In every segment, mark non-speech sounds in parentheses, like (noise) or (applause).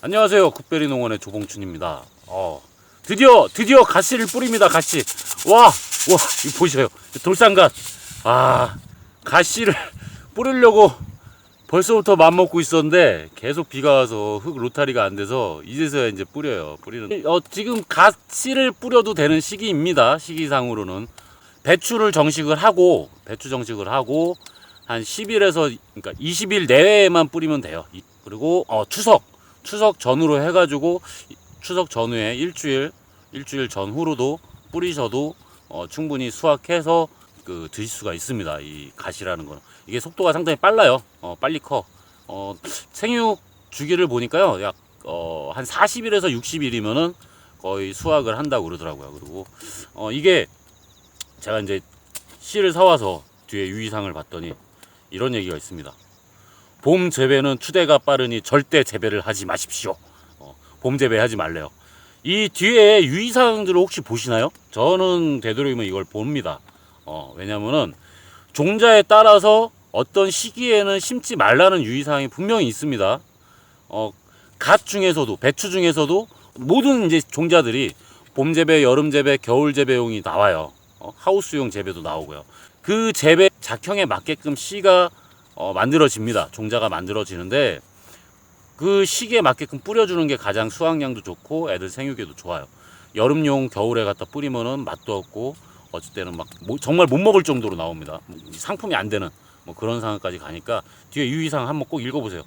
안녕하세요. 국베리 농원의 조봉춘입니다. 어, 드디어 드디어 가시를 뿌립니다. 가시. 와, 와, 이거 보세요. 돌산갓. 아, 가시를 (laughs) 뿌리려고 벌써부터 맘 먹고 있었는데 계속 비가 와서 흙 로타리가 안 돼서 이제서야 이제 뿌려요. 뿌리는. 어, 지금 가시를 뿌려도 되는 시기입니다. 시기상으로는 배추를 정식을 하고 배추 정식을 하고 한 10일에서 그러니까 20일 내외에만 뿌리면 돼요. 이- 그리고 어, 추석 추석 전후로 해가지고 이- 추석 전후에 일주일 일주일 전후로도 뿌리셔도 어, 충분히 수확해서 그 드실 수가 있습니다. 이 가시라는 거는 이게 속도가 상당히 빨라요. 어, 빨리 커. 어, 생육 주기를 보니까요, 약 어, 한 40일에서 60일이면은 거의 수확을 한다고 그러더라고요. 그리고 어, 이게 제가 이제 씨를 사와서 뒤에 유의사항을 봤더니 이런 얘기가 있습니다. 봄 재배는 추대가 빠르니 절대 재배를 하지 마십시오. 어, 봄 재배하지 말래요. 이 뒤에 유의사항들을 혹시 보시나요? 저는 되도록이면 이걸 봅니다. 어, 왜냐면은 종자에 따라서 어떤 시기에는 심지 말라는 유의사항이 분명히 있습니다. 어, 갓 중에서도 배추 중에서도 모든 이제 종자들이 봄 재배, 여름 재배, 겨울 재배용이 나와요. 어, 하우스용 재배도 나오고요. 그 재배 작형에 맞게끔 씨가 어, 만들어집니다. 종자가 만들어지는데 그 시기에 맞게끔 뿌려주는 게 가장 수확량도 좋고 애들 생육에도 좋아요. 여름용 겨울에 갖다 뿌리면은 맛도 없고 어찌 때는 막 뭐- 정말 못 먹을 정도로 나옵니다. 상품이 안 되는 뭐 그런 상황까지 가니까 뒤에 유의사항 한번 꼭 읽어보세요.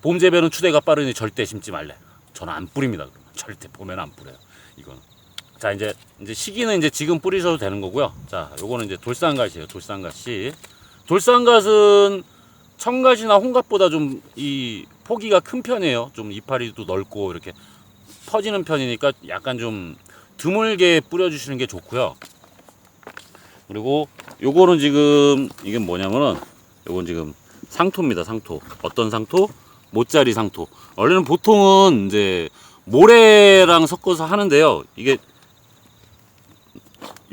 봄 재배는 추대가 빠르니 절대 심지 말래. 저는 안 뿌립니다. 절대 봄에는 안 뿌려요. 이건. 자 이제 이제 시기는 이제 지금 뿌리셔도 되는 거고요. 자 요거는 이제 돌산갓이에요. 돌산갓이. 돌산갓은 청갓이나 홍갓보다 좀 이 포기가 큰 편이에요. 좀 이파리도 넓고 이렇게 퍼지는 편이니까 약간 좀 드물게 뿌려주시는 게 좋고요. 그리고 요거는 지금 이게 뭐냐면은 요건 지금 상토입니다. 상토. 어떤 상토? 모짜리 상토. 원래는 보통은 이제 모래랑 섞어서 하는데요. 이게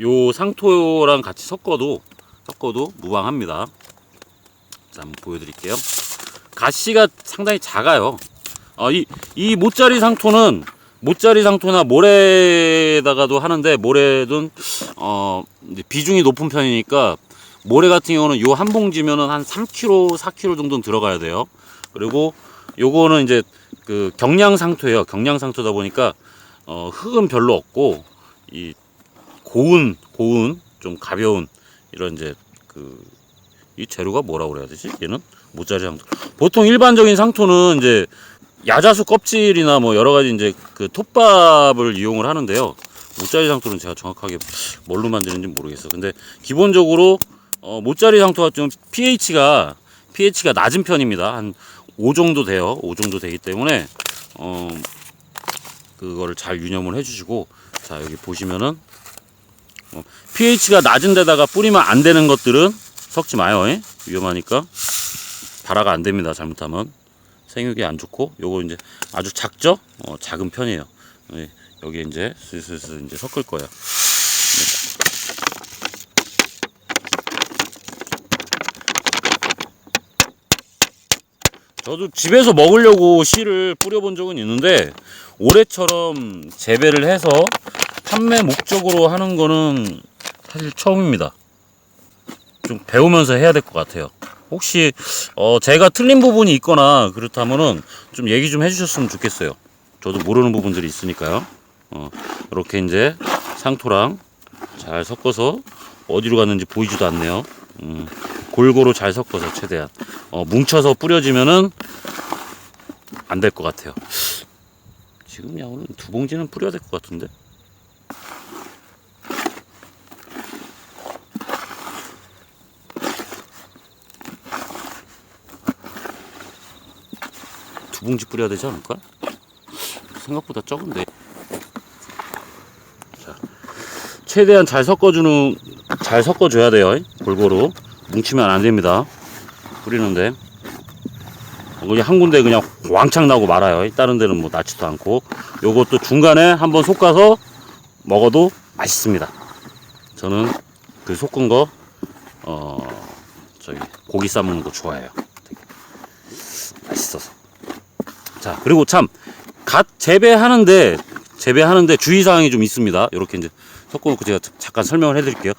요 상토랑 같이 섞어도 섞어도 무방합니다. 자, 한번 보여드릴게요. 가시가 상당히 작아요. 어, 이, 이 모짜리 상토는 모짜리 상토나 모래에다가도 하는데 모래는 어, 비중이 높은 편이니까 모래 같은 경우는 요 한 봉지면은 한 3kg, 4kg 정도는 들어가야 돼요. 그리고 요거는 이제 그 경량 상토예요. 경량 상토다 보니까 어, 흙은 별로 없고 이 고운 고운 좀 가벼운 이런 이제 그 이 재료가 뭐라고 그래야 되지? 얘는 모짜리 상토. 보통 일반적인 상토는 이제 야자수 껍질이나 뭐 여러 가지 이제 그 톱밥을 이용을 하는데요. 모짜리 상토는 제가 정확하게 뭘로 만드는지 모르겠어. 근데 기본적으로 어, 모짜리 상토가 좀 pH가 pH가 낮은 편입니다. 한 5 정도 돼요. 5 정도 되기 때문에 어, 그거를 잘 유념을 해주시고 자 여기 보시면은 어, pH가 낮은 데다가 뿌리면 안 되는 것들은 섞지 마요. 예? 위험하니까 발화가 안 됩니다. 잘못하면 생육이 안 좋고 요거 이제 아주 작죠? 어, 작은 편이에요. 예, 여기 이제 슬슬슬 이제 섞을 거예요. 저도 집에서 먹으려고 씨를 뿌려본 적은 있는데 올해처럼 재배를 해서 판매 목적으로 하는 거는 사실 처음입니다. 좀 배우면서 해야 될 것 같아요. 혹시 어 제가 틀린 부분이 있거나 그렇다면은 좀 얘기 좀 해주셨으면 좋겠어요. 저도 모르는 부분들이 있으니까요. 어 이렇게 이제 상토랑 잘 섞어서 어디로 갔는지 보이지도 않네요. 음, 골고루 잘 섞어서 최대한 어, 뭉쳐서 뿌려지면은 안 될 것 같아요. 지금 야 오늘 두 봉지는 뿌려야 될 것 같은데. 두 봉지 뿌려야 되지 않을까? 생각보다 적은데. 자, 최대한 잘 섞어주는 잘 섞어줘야 돼요. 골고루 뭉치면 안 됩니다. 뿌리는데 그냥 한 군데 그냥 왕창 나고 말아요. 다른 데는 뭐 나지도 않고 요것도 중간에 한번 솎아서 먹어도 맛있습니다. 저는 그 솎은 거 어, 저기 고기 싸먹는 거 좋아해요. 되게 맛있어서. 자, 그리고 참 갓 재배하는데 재배하는데 주의사항이 좀 있습니다. 이렇게 이제 섞어놓고 제가 잠깐 설명을 해드릴게요.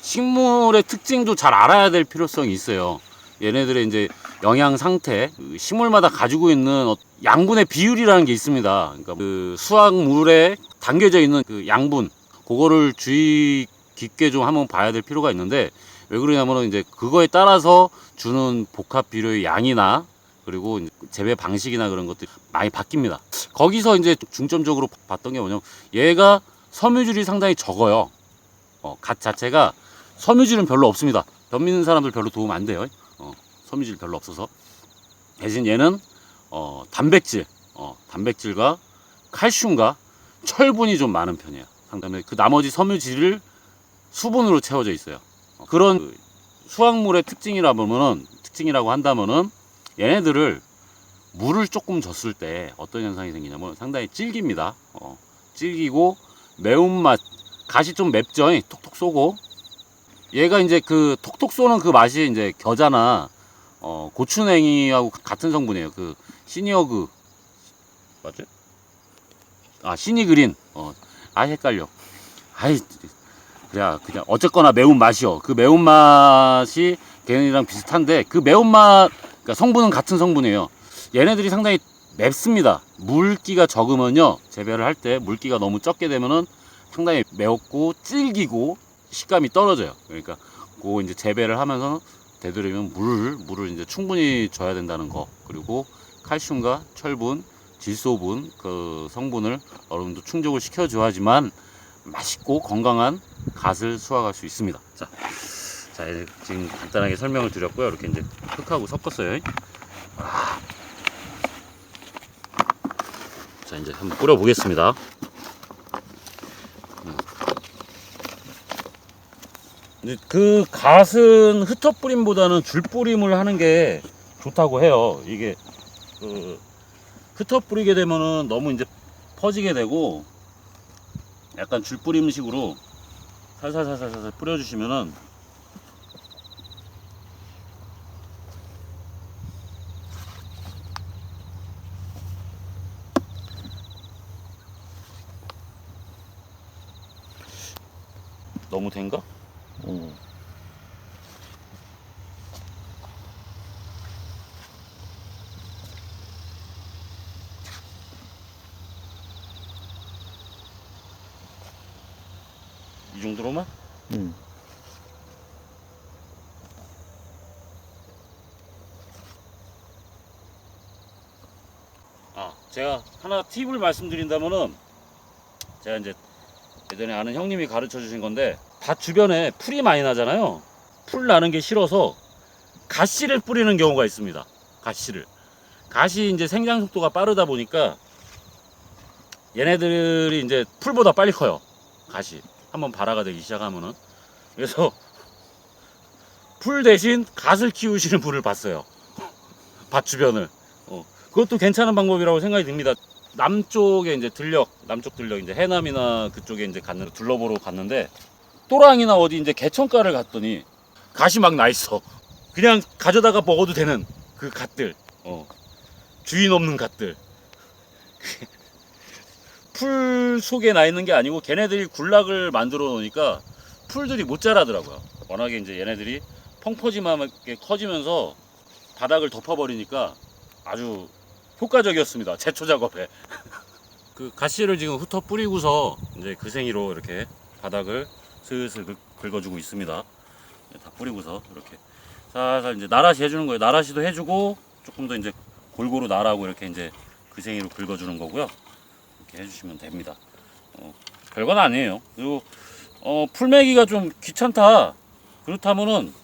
식물의 특징도 잘 알아야 될 필요성이 있어요. 얘네들의 이제 영양 상태, 그 식물마다 가지고 있는 어- 양분의 비율이라는 게 있습니다. 그러니까 그 수확물에 담겨져 있는 그 양분, 그거를 주의 깊게 좀 한번 봐야 될 필요가 있는데 왜 그러냐면은 이제 그거에 따라서 주는 복합 비료의 양이나 그리고 재배 방식이나 그런 것들이 많이 바뀝니다. 거기서 이제 중점적으로 봤던 게 뭐냐면 얘가 섬유질이 상당히 적어요. 어, 갓 자체가 섬유질은 별로 없습니다. 변 믿는 사람들 별로 도움 안 돼요. 어, 섬유질 별로 없어서 대신 얘는 어, 단백질, 어, 단백질과 칼슘과 철분이 좀 많은 편이에요. 상당히 그 나머지 섬유질을 수분으로 채워져 있어요. 어, 그런 그 수확물의 특징이라 보면은 특징이라고 한다면은 얘네들을 물을 조금 줬을 때 어떤 현상이 생기냐면 상당히 질깁니다. 어, 질기고 매운맛, 갓이 좀 맵죠. 톡톡 쏘고 얘가 이제 그 톡톡 쏘는 그 맛이 이제 겨자나 어, 고추냉이하고 같은 성분이에요. 그 시니어그 맞죠? 아 시니그린. 어, 아 헷갈려. 아이 그냥 그냥 어쨌거나 매운 맛이요. 그 매운 맛이 걔네랑 비슷한데 그 매운맛 그러니까 성분은 같은 성분이에요. 얘네들이 상당히 맵습니다. 물기가 적으면요 재배를 할 때 물기가 너무 적게 되면은 상당히 매웠고 질기고 식감이 떨어져요. 그러니까 그 이제 재배를 하면서 되도록이면 물을 물을 이제 충분히 줘야 된다는 거 그리고 칼슘과 철분, 질소분 그 성분을 어느 정도 충족을 시켜 줘야지만 맛있고 건강한 갓을 수확할 수 있습니다. 자, 자 이제 지금 간단하게 설명을 드렸고요. 이렇게 이제 흙하고 섞었어요. 아. 자 이제 한번 뿌려 보겠습니다. 그 갓은 흩어 뿌림보다는 줄 뿌림을 하는 게 좋다고 해요. 이게 그 흩어 뿌리게 되면은 너무 이제 퍼지게 되고 약간 줄 뿌림식으로 살살살살살 뿌려주시면은 너무 된가? 오. 이 정도로만? 응. 아, 제가 하나 팁을 말씀드린다면은 제가 이제 예전에 아는 형님이 가르쳐 주신 건데 밭 주변에 풀이 많이 나잖아요. 풀 나는 게 싫어서 가시를 뿌리는 경우가 있습니다. 가시를. 가시 이제 생장 속도가 빠르다 보니까 얘네들이 이제 풀보다 빨리 커요. 가시. 한번 발화가 되기 시작하면은. 그래서 풀 대신 갓을 키우시는 분을 봤어요. (laughs) 밭 주변을. 어. 그것도 괜찮은 방법이라고 생각이 듭니다. 남쪽에 이제 들녘, 남쪽 들녘 이제 해남이나 그쪽에 이제 갔는데 둘러보러 갔는데 또랑이나 어디 이제 개천가를 갔더니 갓이 막나 있어. 그냥 가져다가 먹어도 되는 그 갓들. 어. 주인 없는 갓들. (laughs) 풀 속에 나 있는 게 아니고 걔네들이 군락을 만들어 놓으니까 풀들이 못 자라더라고요. 워낙에 이제 얘네들이 펑퍼짐하게 커지면서 바닥을 덮어버리니까 아주 효과적이었습니다. 제초 작업에. (laughs) 그 가시를 지금 흩어 뿌리고서 이제 그생이로 이렇게 바닥을 슬슬 긁- 긁어주고 있습니다. 네, 다 뿌리고서 이렇게 살살 이제 나라시 해주는 거예요. 나라시도 해주고 조금 더 이제 골고루 나라고 이렇게 이제 그생이로 긁어주는 거고요. 이렇게 해주시면 됩니다. 어, 별건 아니에요. 그리고 어, 풀매기가 좀 귀찮다. 그렇다면은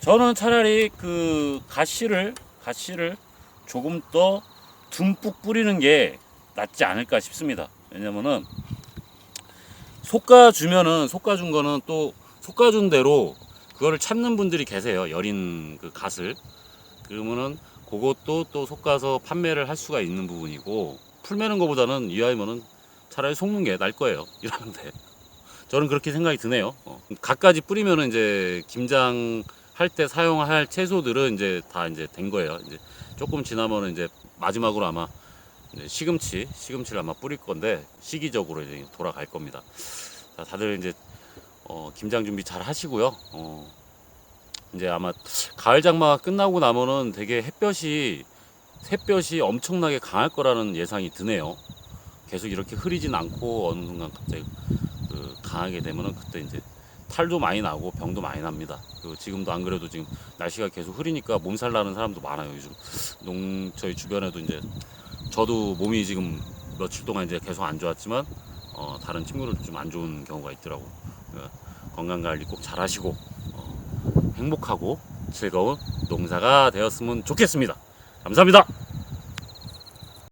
저는 차라리 그 가시를 가시를 조금 더 듬뿍 뿌리는 게 낫지 않을까 싶습니다. 왜냐면은 솎아주면은 솎아준 거는 또 솎아준 대로 그거를 찾는 분들이 계세요. 여린 그 갓을. 그러면은 그것도 또 솎아서 판매를 할 수가 있는 부분이고 풀 매는 거보다는 이왕이면은 차라리 솎는 게 나을 거예요. (laughs) 이러는데 저는 그렇게 생각이 드네요. 어. 갓까지 뿌리면은 이제 김장 할 때 사용할 채소들은 이제 다 이제 된 거예요. 이제 조금 지나면은 이제 마지막으로 아마 시금치, 시금치를 아마 뿌릴 건데 시기적으로 이제 돌아갈 겁니다. 자, 다들 이제 어, 김장 준비 잘 하시고요. 어, 이제 아마 가을 장마가 끝나고 나면은 되게 햇볕이 햇볕이 엄청나게 강할 거라는 예상이 드네요. 계속 이렇게 흐리진 않고 어느 순간 갑자기 그 강하게 되면은 그때 이제 탈도 많이 나고 병도 많이 납니다. 그 지금도 안 그래도 지금 날씨가 계속 흐리니까 몸살 나는 사람도 많아요. 요즘 농 저희 주변에도 이제 저도 몸이 지금 며칠 동안 이제 계속 안 좋았지만 어, 다른 친구들도 좀 안 좋은 경우가 있더라고. 그러니까 건강 관리 꼭 잘하시고 어, 행복하고 즐거운 농사가 되었으면 좋겠습니다. 감사합니다.